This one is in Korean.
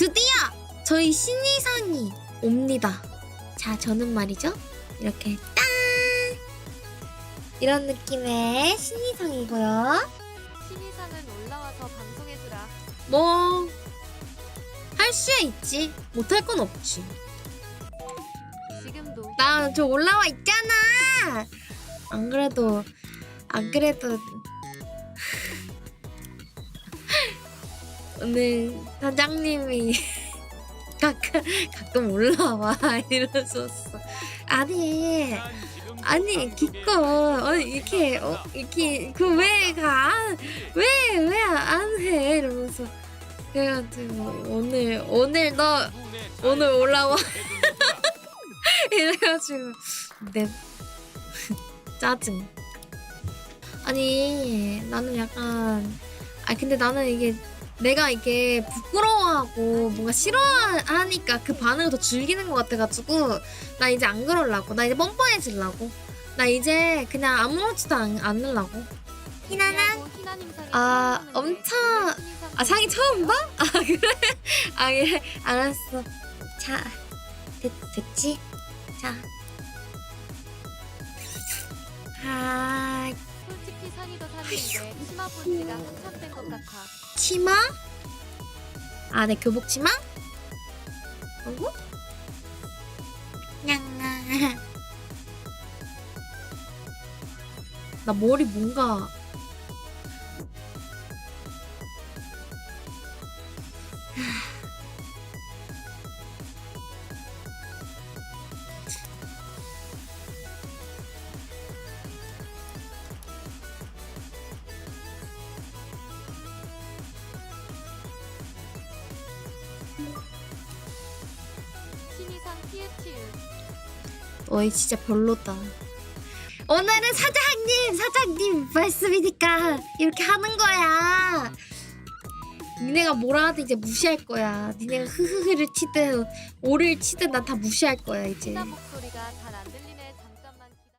드디어 저희 신이상이 옵니다. 자, 저는 말이죠. 이렇게 딱 이런 느낌의 신이상이고요. 신이상은 올라와서 방송해주라. 뭐 할 수야 있지. 못할 건 없지. 지금도 나 저 올라와 있잖아. 안 그래도 안 그래도 오늘 사장님이 가끔 가끔 올라와 이러셨어. 아니 아니 기껏 어, 이렇게 어, 이렇게 그 왜 가? 왜 왜 안 해? 이러면서 그래가지고 오늘 오늘 너 오늘 올라와 이래가지고 내 짜증. 아니 나는 약간 아 근데 나는 이게 내가 이게 부끄러워하고 뭔가 싫어하니까 그 반응을 더 즐기는 것 같아가지고 나 이제 안 그럴라고 나 이제 뻔뻔해질라고 나 이제 그냥 아무렇지도 않, 않으려고 희나나 아, 엄청- 아 상이 처음 봐? 아 그래? 아 그래 알았어 자 됐, 됐지? 자 아, 살리는데 치마 본 지가 한참 된것 같아. 치마? 아, 내 교복 치마? 어구? 냥아. 나 머리 뭔가 어이 진짜 별로다. 오늘은 사장님, 사장님 말씀이니까 이렇게 하는 거야. 니네가 뭐라 하든 이제 무시할 거야. 니네가 흐흐흐를 치든 오를 치든 난다 무시할 거야 이제. 희나 목소리가 잘안